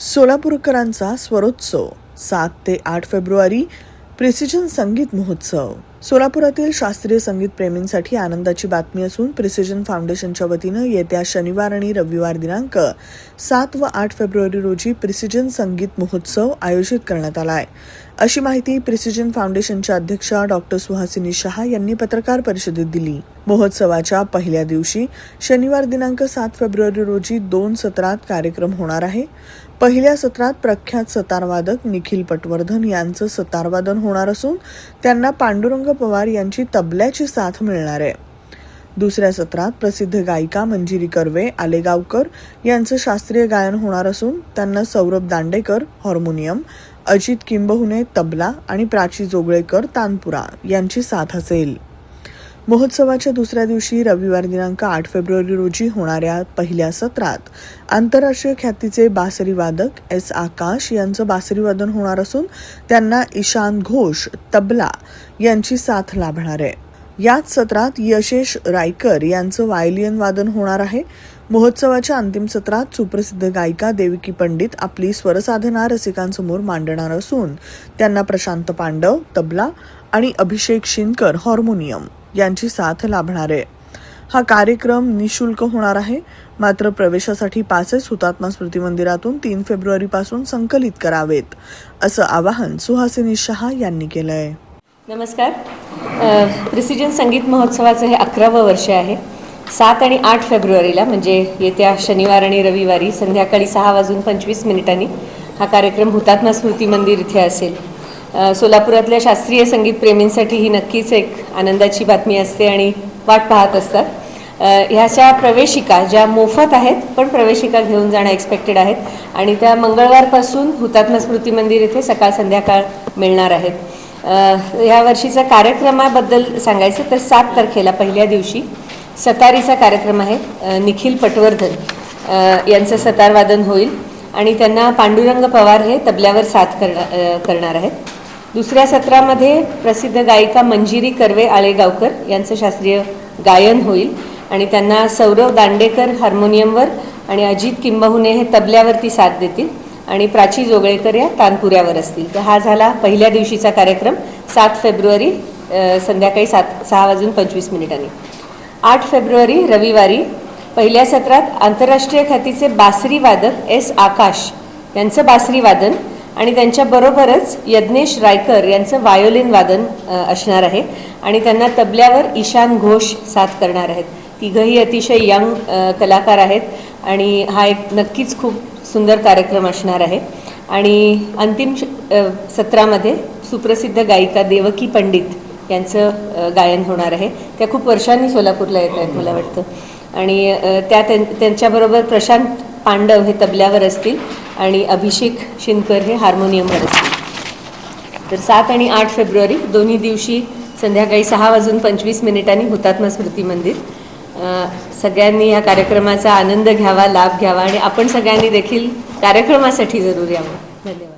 सोलापूरकरांचा स्वरोत्सव सात ते आठ फेब्रुवारी प्रिसिजन संगीत महोत्सव. सोलापुरातील शास्त्रीय संगीत प्रेमींसाठी आनंदाची बातमी असून प्रिसिजन फाउंडेशनच्या वतीनं येत्या शनिवार आणि रविवार दिनांक सात व आठ फेब्रुवारी रोजी प्रिसिजन संगीत महोत्सव आयोजित करण्यात आला आहे अशी माहिती प्रिसिजन फाउंडेशनच्या अध्यक्षा डॉक्टर सुहासिनी शहा यांनी पत्रकार परिषदेत दिली. महोत्सवाच्या पहिल्या दिवशी शनिवार दिनांक सात फेब्रुवारी रोजी दोन सत्रात कार्यक्रम होणार आहे. पहिल्या सत्रात प्रख्यात सतारवादक निखिल पटवर्धन यांचं सतारवादन होणार असून त्यांना पांडुरंग पवार यांची तबल्याची साथ मिळणार आहे. दुसऱ्या सत्रात प्रसिद्ध गायिका मंजिरी कर्वे आलेगावकर यांचं शास्त्रीय गायन होणार असून त्यांना सौरभ दांडेकर हार्मोनियम अजित किंबहुने तबला आणि प्राची जोगळेकर तानपुरा यांची साथ असेल. महोत्सवाच्या दुसऱ्या दिवशी रविवार दिनांक आठ फेब्रुवारी रोजी होणाऱ्या पहिल्या सत्रात आंतरराष्ट्रीय ख्यातीचे बासरी वादक एस आकाश यांचं बासरी वादन होणार असून त्यांना ईशान घोष तबला यांची साथ लाभणार आहे. याच सत्रात यशेश रायकर यांचं वायलियन वादन होणार आहे. महोत्सवाच्या अंतिम सत्रात सुप्रसिद्ध गायिका देविकी पंडित आपली स्वरसाधना रसिकांसमोर मांडणार असून त्यांना प्रशांत पांडव तबला आणि अभिषेक शिनकर हार्मोनियम. यांची साथ लाभणार. आहे हा कार्यक्रम निशुल्क होणार आहे. मात्र प्रवेशासाठी पासेस हुतात्मा स्मृती मंदिरातून तीन फेब्रुवारी पासून संकलित करावेत असं आवाहन सुहासिनी शहा यांनी केलं आहे नमस्कार प्रिसिजन संगीत महोत्सवाचं हे अकरावं वर्ष आहे. सात आणि आठ फेब्रुवारीला म्हणजे येत्या शनिवार आणि रविवारी संध्याकाळी सहा वाजून पंचवीस मिनिटांनी हा कार्यक्रम हुतात्मा स्मृती मंदिर इथे असेल. सोलापुरातल्या शास्त्रीय संगीत प्रेमींसाठी ही नक्कीच एक आनंदाची बातमी असते आणि वाट पाहत असतात. ह्याच्या प्रवेशिका ज्या मोफत आहेत पण प्रवेशिका घेऊन जाणं एक्सपेक्टेड आहेत आणि त्या मंगळवारपासून हुतात्मा स्मृती मंदिर इथे सकाळ संध्याकाळ मिळणार आहेत. ह्या वर्षीचा कार्यक्रमाबद्दल सांगायचं तर सात तारखेला पहिल्या दिवशी सतारीचा कार्यक्रम आहे निखिल पटवर्धन यांचं सतारवादन होईल आणि त्यांना पांडुरंग पवार हे तबल्यावर साथ करणार करणार आहेत. दुसऱ्या सत्रामध्ये प्रसिद्ध गायिका मंजिरी कर्वे आळेगावकर यांचं शास्त्रीय गायन होईल आणि त्यांना सौरव दांडेकर हार्मोनियमवर आणि अजित किंबहुने हे तबल्यावरती साथ देतील आणि प्राची जोगळेकर या तानपुऱ्यावर असतील. तर हा झाला पहिल्या दिवशीचा कार्यक्रम सात फेब्रुवारी संध्याकाळी सात सहा वाजून पंचवीस मिनिटांनी. आठ फेब्रुवारी रविवारी पहिल्या सत्रात आंतरराष्ट्रीय ख्यातीचे बासरी वादक एस आकाश यांचं बासरी वादन आणि त्यांच्याबरोबरच यज्ञेश रायकर यांचं वायोलिन वादन असणार आहे. आणि त्यांना तबल्यावर ईशान घोष साथ करणार आहेत. तिघंही अतिशय यंग कलाकार आहेत आणि हा एक नक्कीच खूप सुंदर कार्यक्रम असणार आहे. आणि अंतिम सत्रामध्ये सुप्रसिद्ध गायिका देवकी पंडित यांचं गायन होणार आहे. त्या खूप वर्षांनी सोलापूरला येत आहेत मला वाटतं. आणि त्या त्यां- त्यांच्याबरोबर प्रशांत पांडव हे तबल्यावर असतील. आणि अभिषेक शिनकर हे हार्मोनियमवर असतील. तर सात आणि आठ फेब्रुवारी दोन्ही दिवशी संध्याकाळी सहा वाजून पंचवीस मिनिटांनी हुतात्मा स्मृती मंदिर. सगळ्यांनी या कार्यक्रमाचा आनंद घ्यावा लाभ घ्यावा आणि आपण सगळ्यांनी देखील कार्यक्रमासाठी जरूर यावं. धन्यवाद.